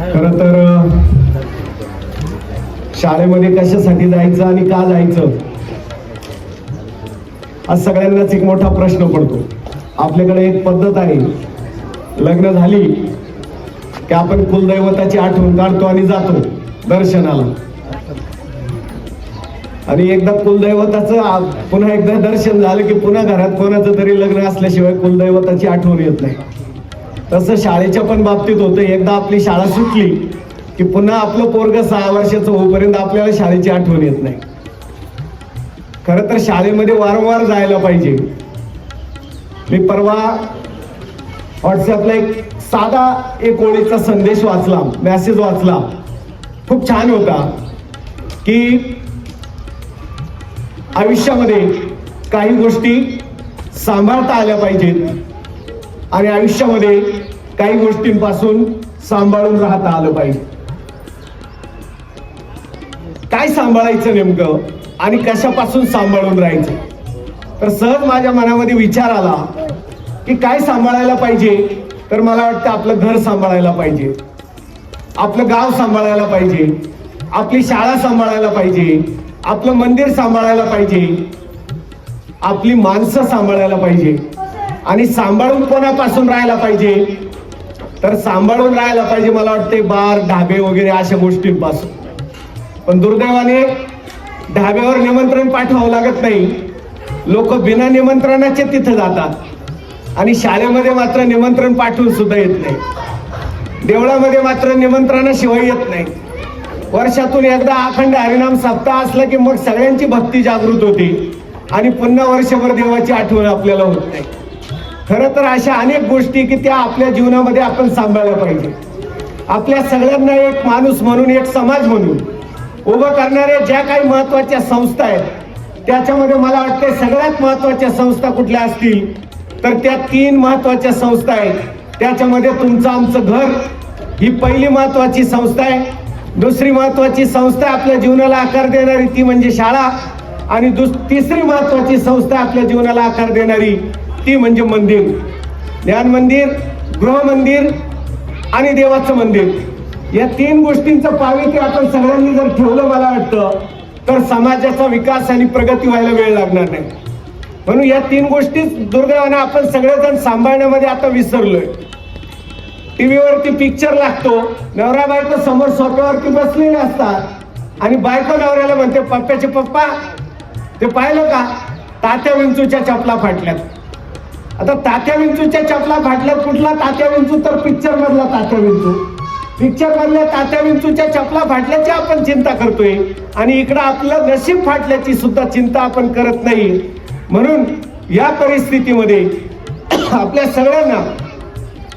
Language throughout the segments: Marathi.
खरं तर शाळेमध्ये कशासाठी जायचं आणि का जायचं? आज सगळ्यांनाच एक मोठा प्रश्न पडतो. आपल्याकडे एक पद्धत आहे. लग्न झाली की आपण कुलदैवताची आठवण काढतो आणि जातो दर्शनाला. आणि एकदा कुलदैवताचं पुन्हा एकदा दर्शन झालं की पुन्हा घरात कोणाचं तरी लग्न असल्याशिवाय कुलदैवताची आठवण येत नाही. तसं शाळेच्या पण बाबतीत होतं. एकदा आपली शाळा सुटली की पुन्हा आपलं पोरग सहा वर्षाचं होईपर्यंत आपल्याला शाळेची आठवण येत नाही. खरं तर शाळेमध्ये वारंवार जायला पाहिजे. मी परवा व्हॉट्सअपला एक साधा एक ओळीचा संदेश वाचला मेसेज वाचला. खूप छान होता की आयुष्यामध्ये काही गोष्टी सांभाळता आल्या पाहिजेत आणि आयुष्यामध्ये काही गोष्टींपासून सांभाळून राहता आलं पाहिजे. काय सांभाळायचं नेमकं आणि कशापासून सांभाळून राहायचं? तर सहज माझ्या मनामध्ये विचार आला की काय सांभाळायला पाहिजे? तर मला वाटतं आपलं घर सांभाळायला पाहिजे. आपलं गाव सांभाळायला पाहिजे. आपली शाळा सांभाळायला पाहिजे. आपलं मंदिर सांभाळायला पाहिजे. आपली माणसं सांभाळायला पाहिजे. आणि सांभाळून कोणापासून राहायला पाहिजे? तर सांभाळून राहायला पाहिजे मला वाटते बार ढाबे वगैरे अशा गोष्टींपासून. पण दुर्दैवाने ढाब्यावर निमंत्रण पाठवावं लागत नाही. लोक बिना निमंत्रणाचे तिथं जातात. आणि शाळेमध्ये मात्र निमंत्रण पाठवून सुद्धा येत नाही. देवळामध्ये मात्र निमंत्रणाशिवाय येत नाही. वर्षातून एकदा अखंड हरिनाम सप्ताह असला की मग सगळ्यांची भक्ती जागृत होती. आणि पुन्हा वर्षभर देवाची आठवण आपल्याला होत नाही. खरं तर अशा अनेक गोष्टी की त्या आपल्या जीवनामध्ये आपण सांभाळल्या पाहिजे आपल्या सगळ्यांना एक माणूस म्हणून एक समाज म्हणून उभं करणाऱ्या ज्या काही महत्त्वाच्या संस्था आहेत त्याच्यामध्ये मला वाटते सगळ्यात महत्त्वाच्या संस्था कुठल्या असतील तर त्या तीन महत्त्वाच्या संस्था आहेत. त्याच्यामध्ये तुमचं आमचं घर ही पहिली महत्वाची संस्था आहे. दुसरी महत्वाची संस्था आपल्या जीवनाला आकार देणारी ती म्हणजे शाळा. आणि दुस तिसरी महत्वाची संस्था आपल्या जीवनाला आकार देणारी ती म्हणजे मंदिर. ज्ञान मंदिर गृहमंदिर आणि देवाचं मंदिर. या तीन गोष्टींचं पावित्र्य आपण सगळ्यांनी जर ठेवलं मला वाटतं तर समाजाचा विकास आणि प्रगती व्हायला वेळ लागणार नाही. म्हणून या तीन गोष्टी दुर्दैवाने आपण सगळेजण सांभाळण्यामध्ये आता विसरलोय. टीव्हीवरती पिक्चर लागतो नवरा बायको समोर सोफ्यावरती बसलेले असतात आणि बायको नवऱ्याला म्हणते पप्प्याचे पप्पा ते पाहिलं का? तात्या विंचूच्या चपला फाटल्यात. आता तात्या विंचूच्या चपला फाटल्यात कुठला? तात्या विंचू तर पिक्चर मधला तात्या विंचू. पिक्चर मधल्या तात्या विंचूच्या चपला फाटल्याची आपण चिंता करतोय. आणि इकडं आपलं नशीब फाटल्याची सुद्धा चिंता आपण करत नाही. म्हणून या परिस्थितीमध्ये आपल्या सगळ्यांना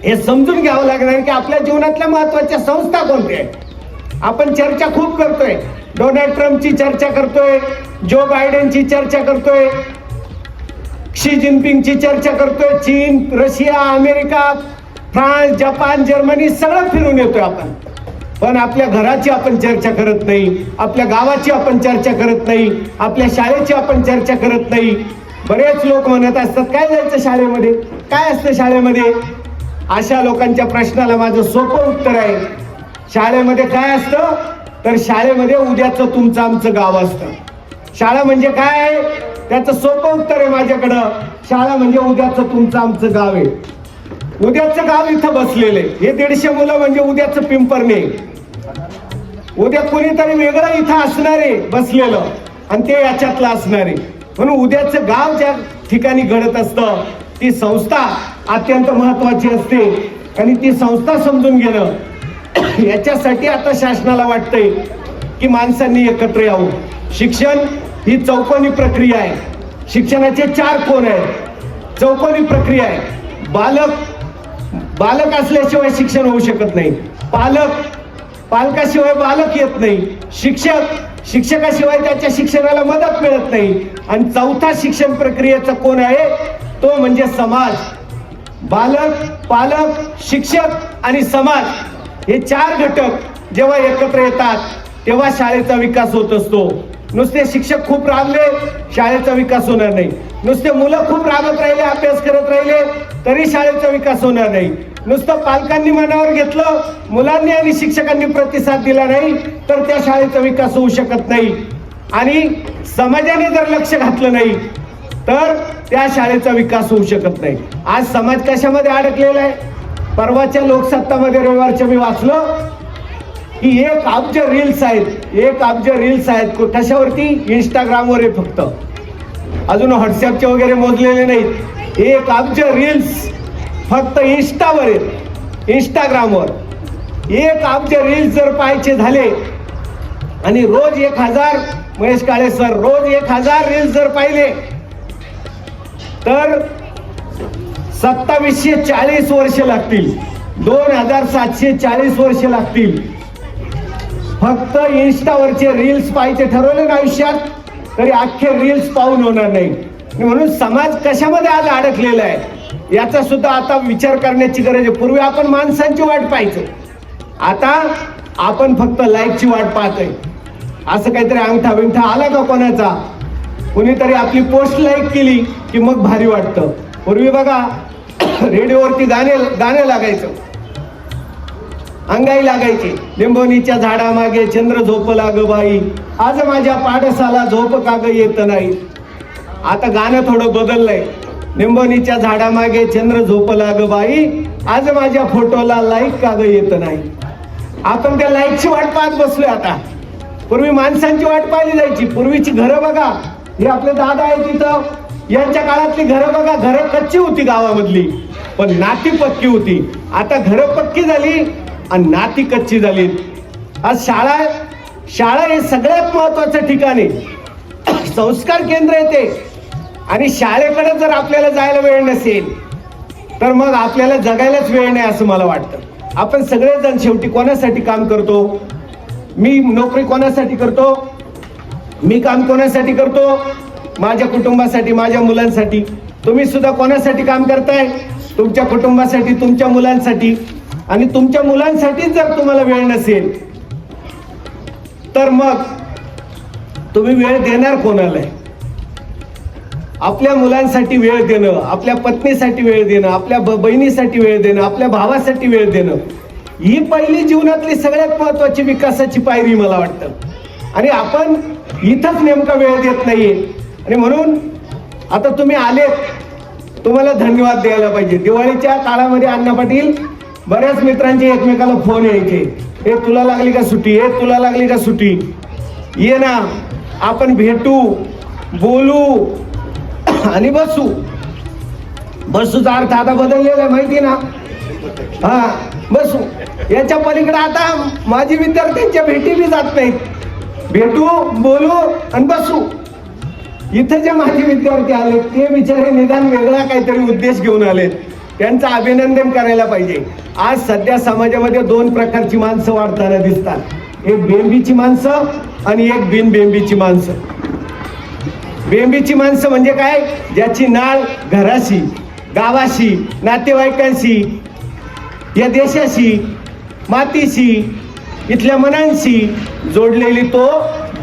हे समजून घ्यावं लागणार की आपल्या जीवनातल्या महत्त्वाच्या संस्था कोणत्या आहेत? आपण चर्चा खूप करतोय. डोनाल्ड ट्रम्पची चर्चा करतोय. जो बायडेनची चर्चा करतोय. शी जिनपिंगची चर्चा करतोय चीन Russia America France Japan Germany सगळं फिरून येतोय आपण. पण आपल्या घराची आपण चर्चा करत नाही आपल्या गावाची आपण चर्चा करत नाही आपल्या शाळेची आपण चर्चा करत नाही. बरेच लोक म्हणत असतात काय जायचं शाळेमध्ये? काय असतं शाळेमध्ये? अशा लोकांच्या प्रश्नाला माझं सोपं उत्तर आहे. शाळेमध्ये काय असतं? तर शाळेमध्ये उद्याचं तुमचं आमचं गाव असतं. शाळा म्हणजे काय? आहे त्याचं सोपं उत्तर आहे माझ्याकडं. शाळा म्हणजे उद्याचं तुमचं आमचं गाव आहे. उद्याचं गाव इथं बसलेलं आहे. हे दीडशे मुलं म्हणजे उद्याचं पिंपरणे. उद्या कोणीतरी वेगळं इथं असणार आहे बसलेलं. आणि ते याच्यातलं असणार आहे. म्हणून उद्याचं गाव ज्या ठिकाणी घडत असतं ती संस्था अत्यंत महत्वाची असते. आणि ती संस्था समजून घेणं याच्यासाठी आता शासनाला वाटतंय की माणसांनी एकत्र यावं. शिक्षण ही चौकोनी प्रक्रिया आहे. शिक्षणाचे चार कोण आहेत. चौकोनी प्रक्रिया आहे. बालक बालक असल्याशिवाय शिक्षण होऊ शकत नाही. पालक पालकाशिवाय बालक येत नाही. शिक्षक शिक्षकाशिवाय त्याच्या शिक्षणाला मदत मिळत नाही. आणि चौथा शिक्षण प्रक्रियेचा कोण आहे तो म्हणजे समाज. बालक पालक शिक्षक आणि समाज हे चार घटक जेव्हा एकत्र येतात तेव्हा शाळेचा विकास होत असतो. नुसते शिक्षक खूप राबले शाळेचा विकास होणार नाही. नुसते मुलं खूप राबत राहिले अभ्यास करत राहिले तरी शाळेचा विकास होणार नाही. नुसतं पालकांनी मनावर घेतलं मुलांनी आणि शिक्षकांनी प्रतिसाद दिला नाही तर त्या शाळेचा विकास होऊ शकत नाही. आणि समाजाने जर लक्ष घातलं नाही तर त्या शाळेचा विकास होऊ शकत नाही. आज समाज कशामध्ये अडकलेला आहे? परवाच्या लोकसत्तामध्ये रविवारच्या मी वाचलं की एक अब्ज रील्स आहेत. एक आमचे रील्स आहेत. कशावरती? इंस्टाग्रामवर आहे फक्त. अजून व्हॉट्सअपचे वगैरे मोजलेले नाहीत. एक आमच्या रील्स फक्त इंस्टावर आहेत. इंस्टाग्रामवर एक आमचे रील्स जर पाहायचे झाले आणि रोज एक हजार महेश काळे सर रोज एक हजार रील्स जर पाहिले तर सत्तावीसशे चाळीस वर्ष लागतील. दोन हजार सातशे चाळीस वर्ष लागतील. फक्त इन्स्टावरचे रील्स पाहायचे ठरवले ना आयुष्यात तरी अख्खे रील्स पाहून होणार नाही. म्हणून समाज कशामध्ये आज अडकलेला आहे याचा सुद्धा आता विचार करण्याची गरज आहे. पूर्वी आपण माणसांची वाट पाहायचो. आता आपण फक्त लाईकची वाट पाहतोय. असं काहीतरी अंगठा बिंगठा आला का कोणाचा? कुणीतरी आपली पोस्ट लाईक केली की मग भारी वाटतं. पूर्वी बघा रेडिओवरती गाणे गाणं लागायचं. अंगाई लागायची. लिंबोनीच्या झाडामागे चंद्र झोप लाग बाई. आज माझ्या पाडसाला झोप काग येत नाही. आता गाणं थोडं बदललंय. लिंबोनीच्या झाडामागे चंद्र झोप लाग बाई. आज माझ्या फोटोला लाईक काग येत नाही. आपण त्या लाईकची वाट पाहत बसलोय आता. पूर्वी माणसांची वाट पाहिली जायची. पूर्वीची घरं बघा. हे आपले दादा आहे तिथं यांच्या काळातली घरं बघा. घरं कच्ची होती गावामधली. पण नाती पक्की होती. आता घरं पक्की झाली. आणि नाती कच्ची झाली. आज शाळा शाळा हे सगळ्यात महत्वाचं ठिकाण आहे. संस्कार केंद्र येते आणि शाळेकडे जर आपल्याला जायला वेळ नसेल तर मग आपल्याला जगायलाच वेळ नाही असं मला वाटतं. आपण सगळेजण शेवटी कोणासाठी काम करतो? मी नोकरी कोणासाठी करतो? मी काम कोणासाठी करतो? माझ्या कुटुंबासाठी माझ्या मुलांसाठी. तुम्ही सुद्धा कोणासाठी काम करताय? तुमच्या कुटुंबासाठी तुमच्या मुलांसाठी. आणि तुमच्या मुलांसाठीच जर तुम्हाला वेळ नसेल तर मग तुम्ही वेळ देणार कोणाला? आपल्या मुलांसाठी वेळ देणं आपल्या पत्नीसाठी वेळ देणं आपल्या बहिणीसाठी वेळ देणं आपल्या भावासाठी वेळ देणं ही पहिली जीवनातली सगळ्यात महत्वाची विकासाची पायरी मला वाटतं. आणि आपण इथंच नेमका वेळ देत नाहीये. आणि म्हणून आता तुम्ही आलेत तुम्हाला धन्यवाद द्यायला पाहिजे. दिवाळीच्या काळामध्ये अण्णा पाटील बऱ्याच मित्रांचे एकमेकाला फोन यायचे. हे तुला लागली का सुट्टी? हे तुला लागली का सुट्टी? ये ना आपण भेटू बोलू आणि बसू. बसूचा अर्थ आता बदललेला आहे माहिती ना? हा बसू. याच्या पलीकडे आता माझी विद्यार्थ्यांच्या भेटी बी जात नाहीत. भेटू बोलू आणि बसू. इथे जे माझे विद्यार्थी आले ते बिचारे निदान वेगळा काहीतरी उद्देश घेऊन आलेत. त्यांचं अभिनंदन करायला पाहिजे. आज सध्या समाजामध्ये दोन प्रकारची माणसं वाढताना दिसतात. एक बेंबीची माणसं आणि एक बिनबेंबीची माणसं. बेंबीची माणसं म्हणजे काय? ज्याची नाळ घराशी गावाशी नातेवाईकांशी या देशाशी मातीशी इथल्या मनांशी जोडलेली तो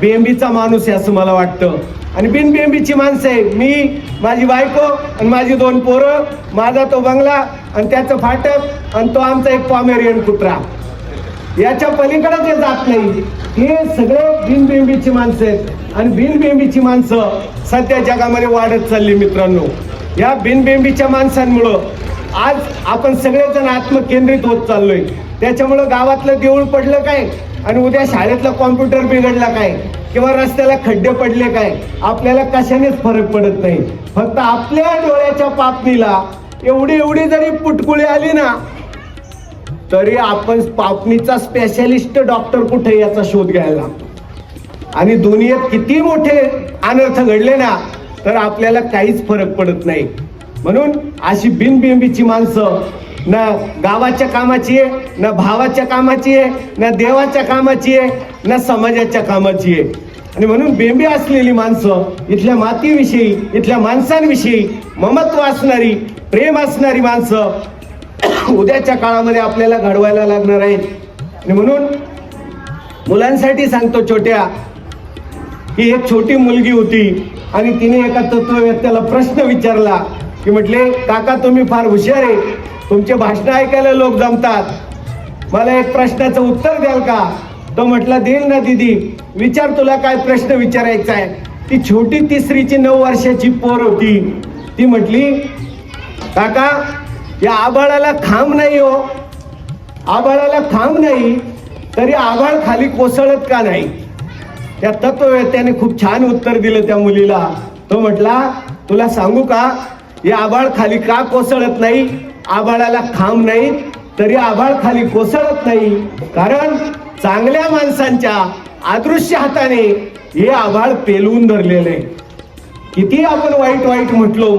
बेंबीचा माणूस आहे असं मला वाटतं. आणि बिनबेंबीची माणसं आहे. मी माझी बायको आणि माझी दोन पोरं माझा तो बंगला आणि त्याचं फाटक आणि तो आमचा एक पॉमेरियन कुत्रा. याच्या पलीकडे जे जात नाही. हे सगळे बिनबिंबीची माणसं आहेत. आणि बिनबिंबीची माणसं सध्या जगामध्ये वाढत चालली मित्रांनो. या बिनबिंबीच्या माणसांमुळं आज आपण सगळेजण आत्मकेंद्रित होत चाललोय. त्याच्यामुळं गावातलं देऊळ पडलं काय? आणि उद्या शाळेतला कॉम्प्युटर बिघडला काय? किंवा रस्त्याला खड्डे पडले काय आपल्याला कशानेच फरक पडत नाही. फक्त आपल्या डोळ्याच्या पापणीला एवढी एवढी जरी पुटकुळी आली ना तरी आपण पापणीचा स्पेशलिस्ट डॉक्टर कुठे याचा शोध घ्यायला? लागतो आणि दुनियेत किती मोठे अनर्थ घडले ना तर आपल्याला काहीच फरक पडत नाही. म्हणून अशी बिनबिंबीची माणसं ना गावाच्या कामाची आहे ना भावाच्या कामाची आहे ना देवाच्या कामाची आहे ना समाजाच्या कामाची आहे. आणि म्हणून बेंबी असलेली माणसं इथल्या मातीविषयी इथल्या माणसांविषयी ममत्व असणारी प्रेम असणारी माणसं उद्याच्या काळामध्ये आपल्याला घडवायला लागणार आहेत. आणि म्हणून मुलांसाठी सांगतो छोट्या की एक छोटी मुलगी होती आणि तिने एका तत्ववेत्याला प्रश्न विचारला की म्हटले काका तुम्ही फार हुशार आहे. तुमचे भाषण ऐकायला लोक जमतात. मला एक प्रश्नाचं उत्तर द्याल का? तो म्हटला देईल ना दीदी. विचार तुला काय प्रश्न विचारायचा आहे? ती छोटी तिसरीची नऊ वर्षाची पोर होती. ती म्हटली काका या आबाळाला खांब नाही हो. आबाळाला खांब नाही तरी आबाळ खाली कोसळत का नाही? त्या तत्ववेत्याने खूप छान उत्तर दिलं त्या मुलीला. तो म्हटला तुला सांगू का? हे आबाळ खाली का कोसळत नाही? आबाळाला खांब नाही तरी आबाळ खाली कोसळत नाही. कारण चांगल्या माणसांच्या अदृश्य हाताने हे आभाळ पेलवून धरलेले. किती आपण वाईट वाईट म्हटलो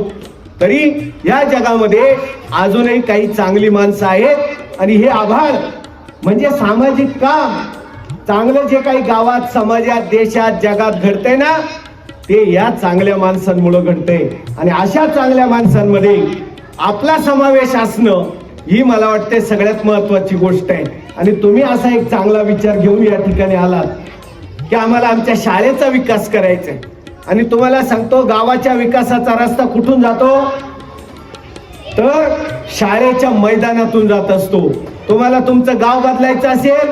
तरी या जगामध्ये अजूनही काही चांगली माणसं आहेत. आणि हे आभाळ म्हणजे सामाजिक काम. चांगलं जे काही गावात समाजात देशात जगात घडतंय ना ते या चांगल्या माणसांमुळे घडतंय. आणि अशा चांगल्या माणसांमध्ये आपला समावेश असणं ही मला वाटते सगळ्यात महत्वाची गोष्ट आहे. आणि तुम्ही असा एक चांगला विचार घेऊन या ठिकाणी आलात की आम्हाला आमच्या शाळेचा विकास करायचा आहे आणि तुम्हाला सांगतो गावाच्या विकासाचा रस्ता कुठून जातो? तर शाळेच्या मैदानातून जात असतो. तुम्हाला तुमचं गाव बदलायचं असेल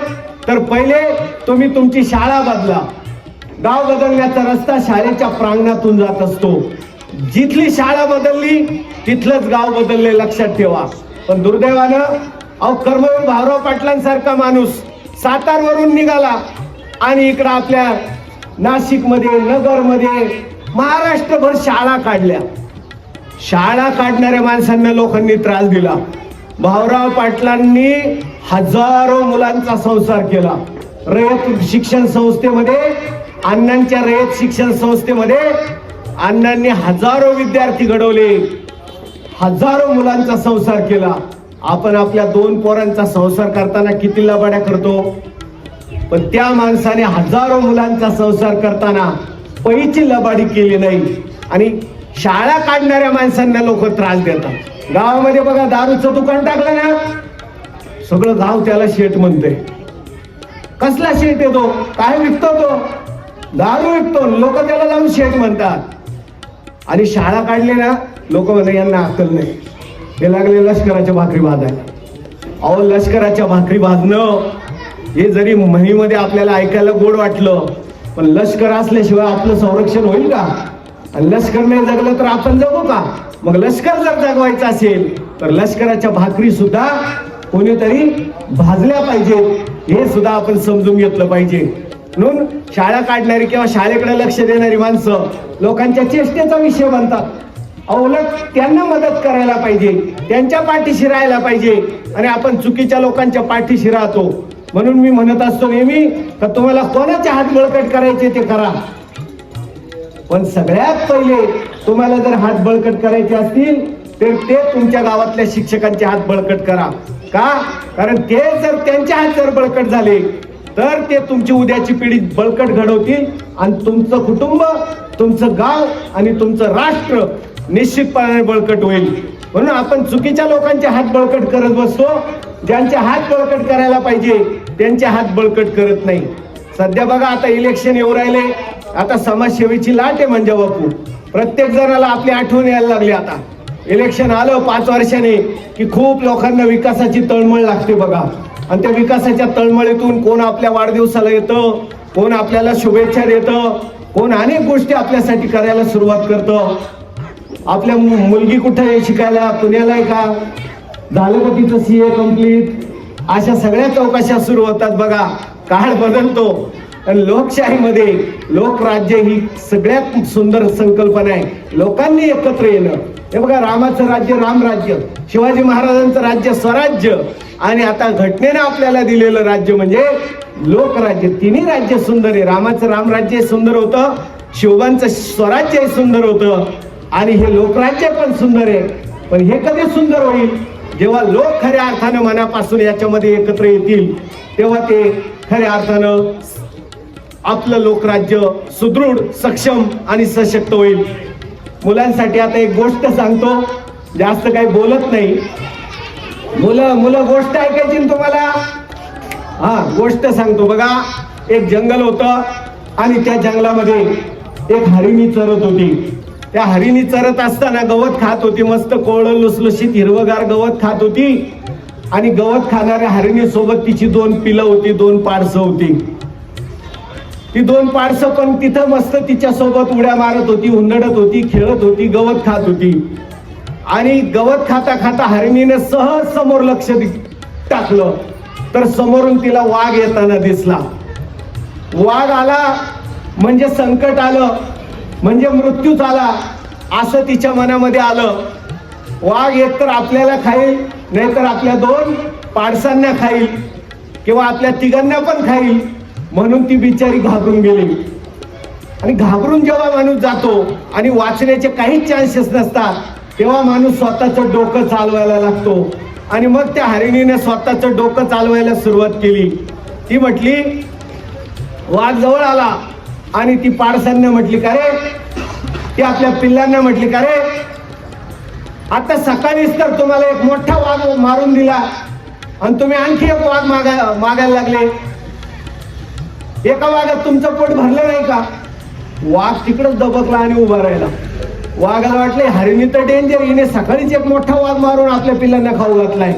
तर पहिले तुम्ही तुमची शाळा बदला. गाव बदलण्याचा रस्ता शाळेच्या प्रांगणातून जात असतो. जिथली शाळा बदलली तिथलंच गाव बदलले लक्षात ठेवा. पण दुर्दैवानं अहो कर्मवीर भाऊराव पाटलांसारखा माणूस सातारवरून निघाला आणि इकडं आपल्या नाशिकमध्ये नगरमध्ये महाराष्ट्रभर शाळा काढल्या. शाळा काढणाऱ्या माणसांना लोकांनी त्रास दिला. भाऊराव पाटलांनी हजारो मुलांचा संसार केला. रयत शिक्षण संस्थेमध्ये अण्णांच्या रयत शिक्षण संस्थेमध्ये अण्णांनी हजारो विद्यार्थी घडवले. हजारो मुलांचा संसार केला. आपण आपल्या दोन पोरांचा संसार करताना किती लबाड्या करतो? पण त्या माणसाने हजारो मुलांचा संसार करताना पैची लबाडी केली नाही. आणि शाळा काढणाऱ्या माणसांना लोक त्रास देतात. गावामध्ये बघा दारूचं दुकान टाकलं ना? सगळं गाव त्याला शेट म्हणते कसला शेट येतो? काय विकतो तो? दारू विकतो. लोक त्याला जाऊन शेट म्हणतात. आणि शाळा काढलेल्या लोक म्हणे यांना अक्कल नाही. हे लागले लष्कराच्या भाकरी भाजायला. अहो लष्कराच्या भाकरी भाजणं हे जरी म्हणीमध्ये आपल्याला ऐकायला गोड वाटलं पण लष्कर असल्याशिवाय आपलं संरक्षण होईल का? आणि लष्कर नाही जगलं तर आपण जगू का? मग लष्कर जर जगवायचं असेल तर लष्कराच्या भाकरी सुद्धा कोणीतरी भाजल्या पाहिजेत. हे सुद्धा आपण समजून घेतलं पाहिजे. म्हणून शाळा काढणारी किंवा शाळेकडे लक्ष देणारी माणसं लोकांच्या चेष्टेचा विषय बनतात. अवलक त्यांना मदत करायला पाहिजे त्यांच्या पाठीशी राहायला पाहिजे आणि आपण चुकीच्या लोकांच्या पाठीशी राहतो. म्हणून मी म्हणत असतो नेहमी का तुम्हाला कोणाचे हात बळकट करायचे ते करा. पण सगळ्यात पहिले तुम्हाला जर हात बळकट करायचे असतील तर ते तुमच्या गावातल्या शिक्षकांचे हात बळकट करा. का? कारण ते जर त्यांचे हात जर बळकट झाले तर ते तुमची उद्याची पिढी बळकट घडवतील आणि तुमचं कुटुंब तुमचं गाव आणि तुमचं राष्ट्र निश्चितपणे बळकट होईल. म्हणून आपण चुकीच्या लोकांचे हात बळकट करत बसतो. ज्यांचे हात बळकट करायला पाहिजे त्यांचे हात बळकट करत नाही. सध्या बघा आता इलेक्शन येऊ राहिले. आता समाजसेवेची लाट आहे म्हणजे बापू प्रत्येक जणाला आपली आठवण यायला लागली आता. इलेक्शन आलं पाच वर्षाने की खूप लोकांना विकासाची तळमळ लागते बघा. आणि त्या विकासाच्या तळमळीतून कोण आपल्या वाढदिवसाला येतं कोण आपल्याला शुभेच्छा देतं कोण अनेक गोष्टी आपल्यासाठी करायला सुरुवात करतं. आपल्या मु- मुलगी कुठं आहे शिकायला? पुण्याला आहे का? झालं का तिचं सी ए कंप्लीट अशा सगळ्या चौकशा सुरू होतात बघा. काळ बदलतो. आणि लोकशाहीमध्ये लोकराज्य ही सगळ्यात सुंदर संकल्पना आहे. लोकांनी एकत्र येणं. हे बघा रामाचं राज्य रामराज्य शिवाजी महाराजांचं राज्य स्वराज्य. आणि आता घटनेनं आपल्याला दिलेलं राज्य म्हणजे लोकराज्य. तिन्ही राज्य सुंदर आहे. रामाचं रामराज्य सुंदर होतं. शिवबांचं स्वराज्य सुंदर होतं. आणि हे लोकराज्य पण सुंदर आहे. पण हे कधी सुंदर होईल? जेव्हा लोक खऱ्या अर्थानं मनापासून याच्यामध्ये एकत्र येतील तेव्हा ते खऱ्या अर्थानं आपलं लोकराज्य सुदृढ सक्षम आणि सशक्त होईल. मुलांसाठी आता एक गोष्ट सांगतो जास्त काही बोलत नाही. मुलं मुलं गोष्ट ऐकायची तुम्हाला? हा गोष्ट सांगतो बघा. एक जंगल होतं आणि त्या जंगलामध्ये एक हरिणी चरत होती. त्या हरिणी चरत असताना गवत खात होती मस्त कोवळं लुसलुशीत हिरवगार गवत खात होती. आणि गवत खाणाऱ्या हरिणी सोबत तिची दोन पिलं होती दोन पारसं होती. ती दोन पाडसं पण तिथं मस्त तिच्या सोबत उड्या मारत होती हुंदडत होती खेळत होती गवत खात होती. आणि गवत खाता खाता हरिणीने सहज समोर लक्ष टाकलं. तर समोरून तिला वाघ येताना दिसला. वाघ आला म्हणजे संकट आलं म्हणजे मृत्यूच आला असं तिच्या मनामध्ये आलं. वाघ एकतर आपल्याला खाईल नाहीतर आपल्या दोन पाडसांना खाईल किंवा आपल्या तिघांना पण खाईल. म्हणून ती बिचारी घाबरून गेली. आणि घाबरून जेव्हा माणूस जातो आणि वाचण्याचे काहीच चान्सेस नसतात तेव्हा माणूस स्वतःचं डोकं चालवायला लागतो. आणि मग त्या हरिणीने स्वतःचं डोकं चालवायला सुरुवात केली. ती म्हटली वाघ जवळ आला. आणि ती पाडसांना म्हटली का रे? ती आपल्या पिल्लांना म्हटली का रे? आता सकाळीच तर तुम्हाला एक मोठा वाघ मारून दिला. आणि तुम्ही आणखी एक वाघ मागा मागायला लागले. एका वाघात तुमचं पोट भरलं नाही का? वाघ तिकडच दबकला आणि उभा राहिला. वाघाला वाटले हरिणी तर डेंजर हिने सकाळीच एक मोठा वाघ मारून आपल्या पिल्लांना खाऊ घातलाय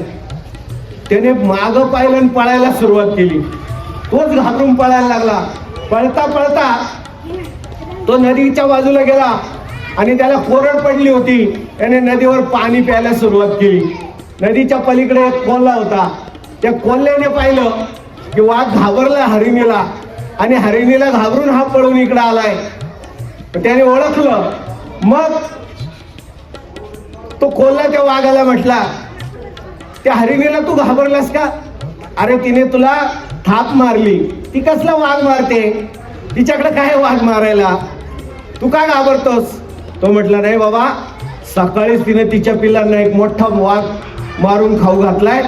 त्याने माग पाहिलं आणि पळायला सुरुवात केली. तोच घाबरून पळायला लागला. पळता पळता तो नदीच्या बाजूला गेला आणि त्याला कोरड पडली होती. त्याने नदीवर पाणी प्यायला सुरुवात केली. नदीच्या पलीकडे एक कोल्हा होता. त्या कोल्ह्याने पाहिलं की वाघ घाबरला हरिणीला. आणि हरिणीला घाबरून हा पळून इकडे आलाय. तर त्याने ओळखलं. मग तो कोल्हा त्या वाघाला म्हटला त्या हरिणीला तू घाबरलास का? अरे तिने तुला थाप मारली. ती कसला वाघ मारते? तिच्याकडे काय वाघ मारायला? तू का घाबरतोस? तो म्हटला नाही बाबा सकाळीच तिने तिच्या पिल्लांना एक मोठा वाघ मारून खाऊ घातलाय.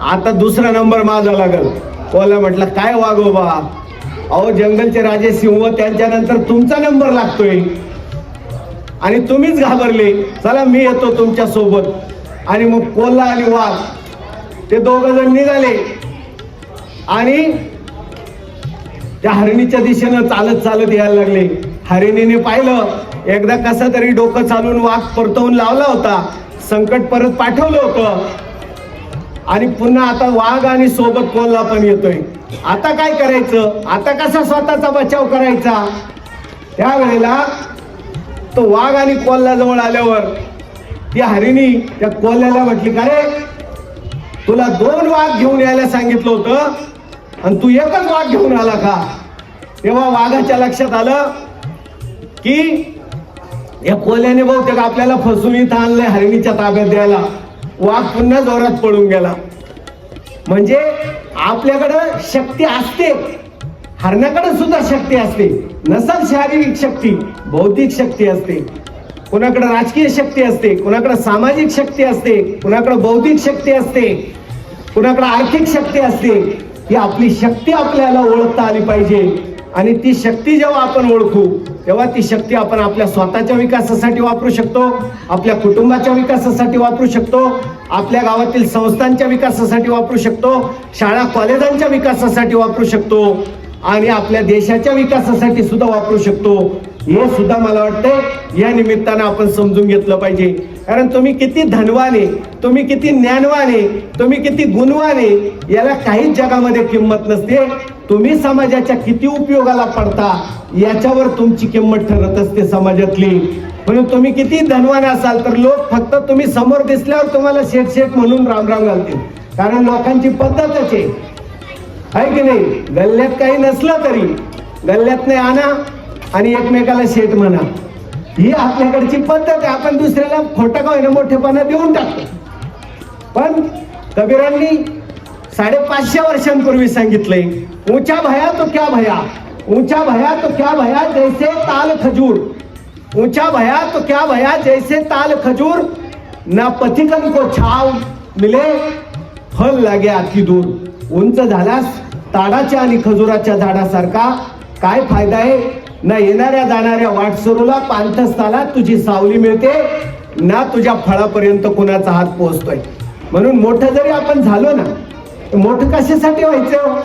आता दुसरा नंबर माझा लागल. कोला म्हटलं काय वाघ हो बाबा? अहो जंगलचे राजे सिंह त्यांच्यानंतर तुमचा नंबर लागतोय. आणि तुम्हीच घाबरले. चला मी येतो तुमच्यासोबत. आणि मग कोल्हा आणि वाघ ते दोघ जण निघाले. आणि त्या हरिणीच्या दिशेनं चालत चालत यायला लागले. हरिणीने पाहिलं एकदा कसं तरी डोकं चालून वाघ परतवून लावला होता. संकट परत पाठवलं होतं. आणि पुन्हा आता वाघ आणि सोबत कोल्हा पण येतोय? आता काय करायचं? आता कसा स्वतःचा बचाव करायचा? त्यावेळेला तो वाघ आणि कोल्हा जवळ आल्यावर ती हरिणी त्या कोल्ह्याला म्हटली का रे? तुला दोन वाघ घेऊन यायला सांगितलं होतं आणि तू एकच वाघ घेऊन आला का? तेव्हा वाघाच्या लक्षात आलं की या कोल्ह्याने बहुतेक आपल्याला फसून इथं आणलंय हरिणीच्या ताब्यात द्यायला. वाघ पुन्हा जोरात पळून गेला. म्हणजे आपल्याकडं शक्ती असते. हरण्याकडे सुद्धा शक्ती असते. नसल शारीरिक शक्ती बौद्धिक शक्ती असते. कोणाकडे राजकीय शक्ती असते कोणाकडे सामाजिक शक्ती असते कोणाकडे बौद्धिक शक्ती असते कोणाकडे आर्थिक शक्ती असते ही आपली शक्ती आपल्याला ओळखता आली पाहिजे. आणि ती शक्ती जेव्हा आपण ओळखू तेव्हा ती शक्ती आपण आपल्या स्वतःच्या विकासासाठी वापरू शकतो आपल्या कुटुंबाच्या विकासासाठी वापरू शकतो आपल्या गावातील संस्थांच्या विकासासाठी वापरू शकतो शाळा कॉलेजांच्या विकासासाठी वापरू शकतो आणि आपल्या देशाच्या विकासासाठी सुद्धा वापरू शकतो. हे सुद्धा मला वाटतं या निमित्तानं आपण समजून घेतलं पाहिजे. कारण तुम्ही किती धनवाने तुम्ही किती ज्ञानवाने तुम्ही किती गुणवाने याला काहीच जगामध्ये किंमत नसते. तुम्ही समाजाच्या किती उपयोगाला पडता याच्यावर तुमची किंमत ठरत असते समाजातली. म्हणून तुम्ही किती धनवान असाल तर लोक फक्त तुम्ही समोर दिसल्यावर तुम्हाला शेट शेट म्हणून राम राम घालतील. कारण लोकांची पद्धतच आहे. आहे की नाही? गल्ल्यात काही नसलं तरी गल्ल्यात नाही आणा आणि एकमेकाला शेट म्हणा. ही आपल्याकडची पद्धत आहे. आपण दुसऱ्याला खोटा का होईना मोठेपणा देऊन टाकतो. पण कबीरांनी साडेपाचशे वर्षांपूर्वी सांगितले ऊंचा भया तो क्या भया? ऊंचा भया तो क्या भया? जैसे ताल खजूर. ऊंचा भया तो क्या भया? जैसे ताल खजूर? ना पथिकन को छाव मिले फल लागे अति दूर. उंच झाल्यास ताडाच्या आणि खजुराच्या झाडासारखा. काय फायदा आहे? ना येणाऱ्या जाणाऱ्या वाटसरूला पांथस्थाला तुझी सावली मिळते ना तुझ्या फळापर्यंत कुणाचा हात पोहोचतोय. म्हणून मोठं जरी आपण झालो ना मोठं कशासाठी व्हायचं?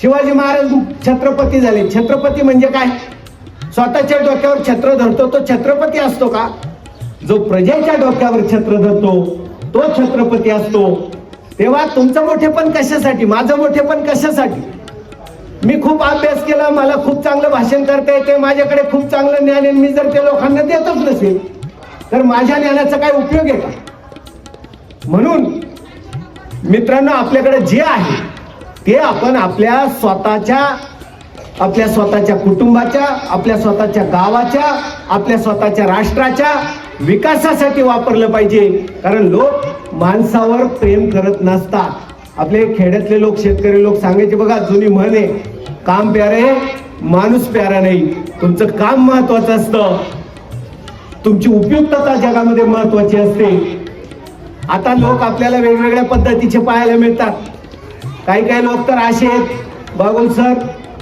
शिवाजी महाराज छत्रपती झाले. छत्रपती म्हणजे काय? स्वतःच्या डोक्यावर छत्र धरतो तो छत्रपती असतो का? जो प्रजेच्या डोक्यावर छत्र धरतो तो छत्रपती असतो. तेव्हा तुमचं मोठेपण कशासाठी? माझं मोठेपण कशासाठी? मी खूप अभ्यास केला मला खूप चांगलं भाषण करता येते माझ्याकडे खूप चांगलं ज्ञान आहे. मी जर ते लोकांना देतच नसेल तर माझ्या ज्ञानाचा काय उपयोग आहे का? म्हणून मित्रांनो आपल्याकडे जे आहे ते आपण आपल्या स्वतःच्या आपल्या स्वतःच्या कुटुंबाच्या आपल्या स्वतःच्या गावाच्या आपल्या स्वतःच्या राष्ट्राच्या विकासासाठी वापरलं पाहिजे. कारण लोक माणसावर प्रेम करत नसतात. आपले खेड्यातले लोक शेतकरी लोक सांगायचे बघा जुनी म्हण आहे काम प्यारे माणूस प्यारा नाही. तुमचं काम महत्वाचं असतं. तुमची उपयुक्तता जगामध्ये महत्वाची असते. आता लोक आपल्याला वेगवेगळ्या पद्धतीचे पाहायला मिळतात. काही काही लोक तर असे आहेत. बागुल सर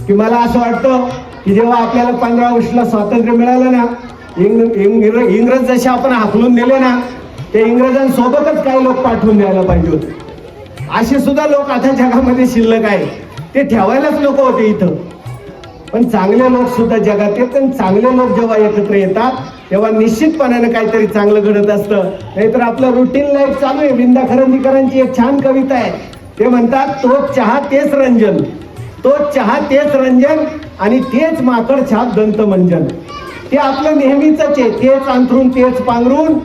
की मला असं वाटतं की जेव्हा आपल्याला पंधरा ऑगस्टला स्वातंत्र्य मिळालं ना इंग- इंग्र- इंग्रज जसे आपण हाकलून दिले ना ते इंग्रजांसोबतच काही लोक पाठवून द्यायला पाहिजे होते. असे सुद्धा लोक आता जगामध्ये शिल्लक आहे ते ठेवायलाच नको होते इथं. पण चांगले लोक सुद्धा जगात येत आणि चांगले लोक जेव्हा एकत्र येतात तेव्हा निश्चितपणानं काहीतरी चांगलं घडत असतं. नाहीतर आपलं रुटीन लाईफ चालू आहे. विंदा खरंदीकरांची एक छान कविता आहे. ते म्हणतात तो चहा तेच रंजन. तो चहा तेच रंजन आणि तेच माकड छाप दंत मंजन. ते आपलं नेहमीच आहे. तेच अंथरून तेच पांघरून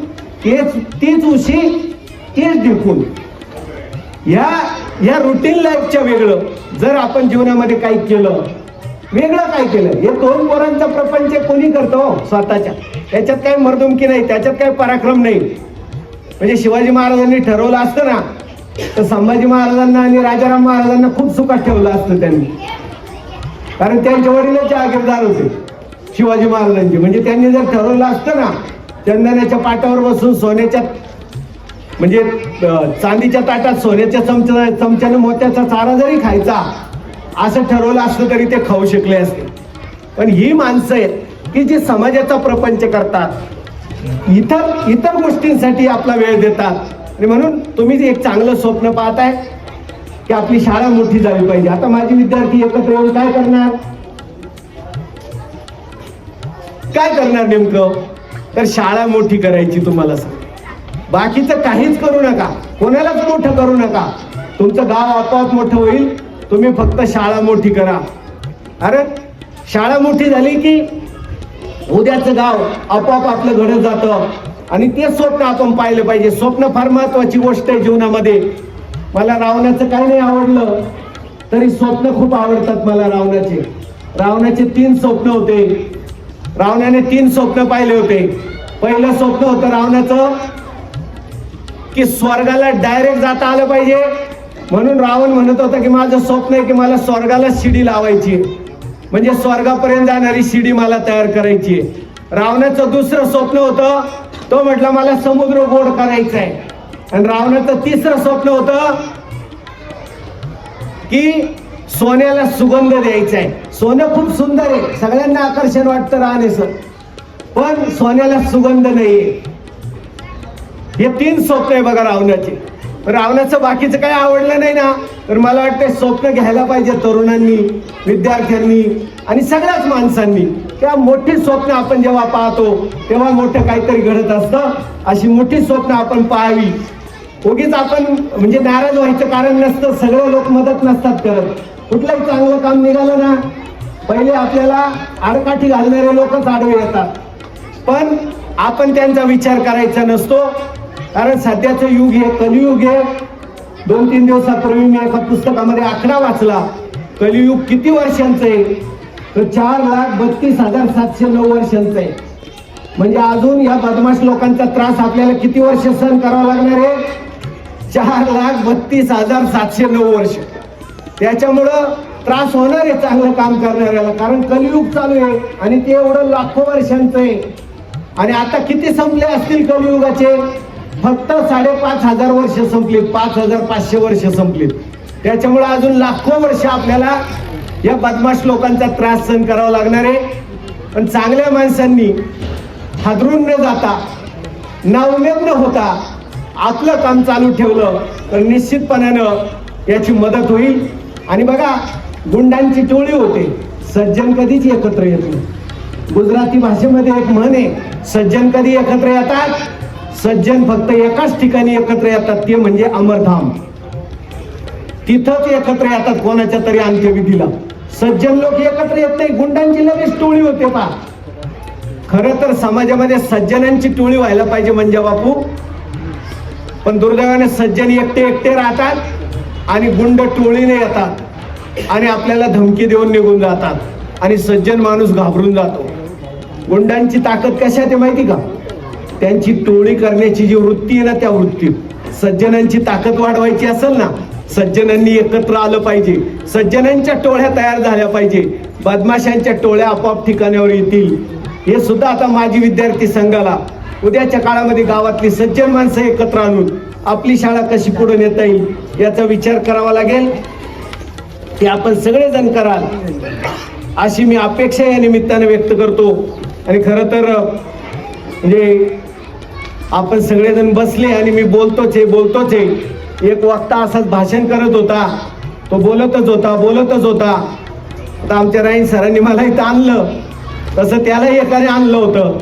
तेच तीच उशी तेच ढिकून. या या रुटीन लाईफच्या वेगळं. जर आपण जीवनामध्ये काही केलं वेगळं काय केलं? हे दोन पोरांचा प्रपंच कोणी करतो? स्वतःच्या. त्याच्यात काय मर्दुमकी नाही त्याच्यात काही पराक्रम नाही. म्हणजे शिवाजी महाराजांनी ठरवलं असतं ना तर संभाजी महाराजांना आणि राजाराम महाराजांना खूप सुखात ठेवलं असतं त्यांनी. कारण त्यांचे वडीलच आगिरदार होते शिवाजी महाराजांचे. म्हणजे त्यांनी जर ठरवलं असतं ना चंदनाच्या पाटावर बसून सोन्याच्या म्हणजे चांदीच्या ताटात सोन्याच्या चमच्या चमच्यानं मोत्याचा चारा जरी खायचा असं ठरवलं असलं तरी ते खाऊ शकले असते. पण ही माणसं आहेत की जी समाजाचा प्रपंच करतात इतर इतर गोष्टींसाठी आपला वेळ देतात. आणि म्हणून तुम्ही जे एक चांगलं स्वप्न पाहताय की आपली शाळा मोठी झाली पाहिजे. आता माझे विद्यार्थी एकत्र येऊन काय करणार? काय करणार नेमकं? तर शाळा मोठी करायची तुम्हाला सांग बाकीचं काहीच करू नका. कोणालाच मोठं करू नका. तुमचं गाव आपोआप मोठं होईल. तुम्ही फक्त शाळा मोठी करा. अरे शाळा मोठी झाली की उद्याचं गाव आपोआप आपलं घडत जातं. आणि ते स्वप्न आपण पाहिलं पाहिजे. स्वप्न फार महत्वाची गोष्ट आहे जीवनामध्ये. मला रावणाचं काही नाही आवडलं. तरी स्वप्न खूप आवडतात मला रावणाचे. रावणाचे तीन स्वप्न होते. रावणाने तीन स्वप्न पाहिले होते. पहिलं स्वप्न होतं रावणाचं की स्वर्गाला डायरेक्ट जाता आलं पाहिजे. म्हणून रावण म्हणत होता की माझं स्वप्न आहे की मला स्वर्गाला शिडी लावायची म्हणजे स्वर्गापर्यंत जाणारी शिडी मला तयार करायची आहे. रावणाचं दुसरं स्वप्न होतं तो म्हटलं मला समुद्र गोड करायचा आहे आणि रावणाचं तिसरं स्वप्न होतं की सोन्याला सुगंध द्यायचा आहे सोनं खूप सुंदर आहे. सगळ्यांना आकर्षण वाटतं राहण्याचं. पण सोन्याला सुगंध नाहीये. हे तीन स्वप्न आहे बघा रावणाचे. रावणाचं बाकीचं काही आवडलं नाही ना तर मला वाटतं स्वप्न घ्यायला पाहिजे तरुणांनी विद्यार्थ्यांनी आणि सगळ्याच माणसांनी. त्या मोठी स्वप्न आपण जेव्हा पाहतो तेव्हा मोठं काहीतरी घडत असतं. अशी मोठी स्वप्न आपण पाहावी. उगीच आपण म्हणजे नाराज व्हायचं कारण नसतं सगळे लोक मदत नसतात करत. कुठलंही चांगलं काम निघालं ना पहिले आपल्याला आडकाठी घालणारे लोकच आडवे येतात. पण आपण त्यांचा विचार करायचा नसतो. कारण सध्याचं युग हे कलियुग हे दोन तीन दिवसापूर्वी मी एका पुस्तकामध्ये आकडा वाचला. कलियुग किती वर्षांचं आहे? तर चार लाख बत्तीस हजार सातशे नऊ वर्षांचं आहे. म्हणजे अजून या बदमाश लोकांचा त्रास आपल्याला किती वर्ष सहन करावा लागणार आहे? चार लाख बत्तीस हजार सातशे नऊ वर्ष. त्याच्यामुळं त्रास होणार आहे चांगलं काम करणाऱ्याला कारण कलियुग चालू आहे आणि ते एवढं लाखो वर्षांचं आहे. आणि आता किती संपले असतील कलियुगाचे? फक्त साडेपाच हजार वर्ष संपली पाच हजार पाचशे वर्ष संपली त्याच्यामुळे अजून लाखो वर्ष आपल्याला या बदमाश लोकांचा त्रास सहन करावा लागणार आहे. पण चांगल्या माणसांनी हादरून न जाता नाउमेद न होता आपलं काम चालू ठेवलं तर निश्चितपणानं याची मदत होईल. आणि बघा गुंडांची टोळी होते. सज्जन कधीच एकत्र येत नाही. गुजराती भाषेमध्ये एक म्हण आहे सज्जन कधी एकत्र येतात? सज्जन फक्त एकाच ठिकाणी एकत्र येतात ते म्हणजे अमरधाम. तिथंच एकत्र येतात कोणाच्या तरी अंत्यविधीला. सज्जन लोक एकत्र येत नाही गुंडांची लगेच टोळी होते पा खर तर समाजामध्ये सज्जनांची टोळी व्हायला पाहिजे म्हणजे बापू. पण दुर्दैवाने सज्जन एकटे एकटे राहतात आणि गुंड टोळीने येतात आणि आपल्याला धमकी देऊन निघून जातात आणि सज्जन माणूस घाबरून जातो. गुंडांची ताकद कशा आहे ते माहिती का? त्यांची टोळी करण्याची जी वृत्ती आहे ना त्या वृत्तीत सज्जनांची ताकद वाढवायची असेल ना सज्जनांनी एकत्र आलं पाहिजे. सज्जनांच्या टोळ्या तयार झाल्या पाहिजे. बदमाशांच्या टोळ्या आपोआप ठिकाणावर येतील. हे सुद्धा आता माझी विद्यार्थी संघाला. उद्याच्या काळामध्ये गावातली सज्जन माणसं एकत्र आणून आपली शाळा कशी पुढे नेता येईल याचा विचार करावा लागेल. ते आपण सगळेजण कराल. अशी मी अपेक्षा या निमित्ताने व्यक्त करतो. आणि खरं तर म्हणजे आपण सगळेजण बसले आणि मी बोलतोच आहे बोलतोच आहे. एक वक्ता असाच भाषण करत होता. तो बोलतच होता बोलतच होता. आता आमच्या राईन सरांनी मला इथं आणलं. तसं त्यालाही एकाने आणलं होतं.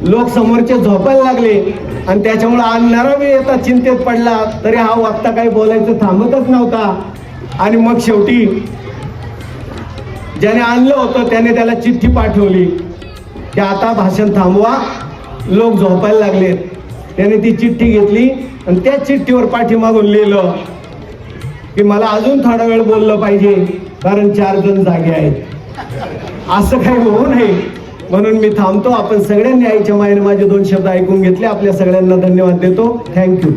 लोक समोरचे झोपायला लागले आणि त्याच्यामुळे आणणारा मी येता चिंतेत पडला. तरी हा वक्ता काही बोलायचं थांबतच नव्हता. आणि मग शेवटी ज्याने आणलं होतं त्याने त्याला चिठ्ठी पाठवली. की आता भाषण थांबवा. लोक झोपायला लागलेत. त्याने ती चिठ्ठी घेतली आणि त्या चिठ्ठीवर पाठीमागून लिहिलं की मला अजून थोडा वेळ बोललं पाहिजे कारण चार जण जागे आहेत. असं काही होऊ नये. म्हणून मी थांबतो. आपण सगळ्यांनी आईच्या मायेने माझे दोन शब्द ऐकून घेतले. आपल्या सगळ्यांना धन्यवाद देतो. थँक्यू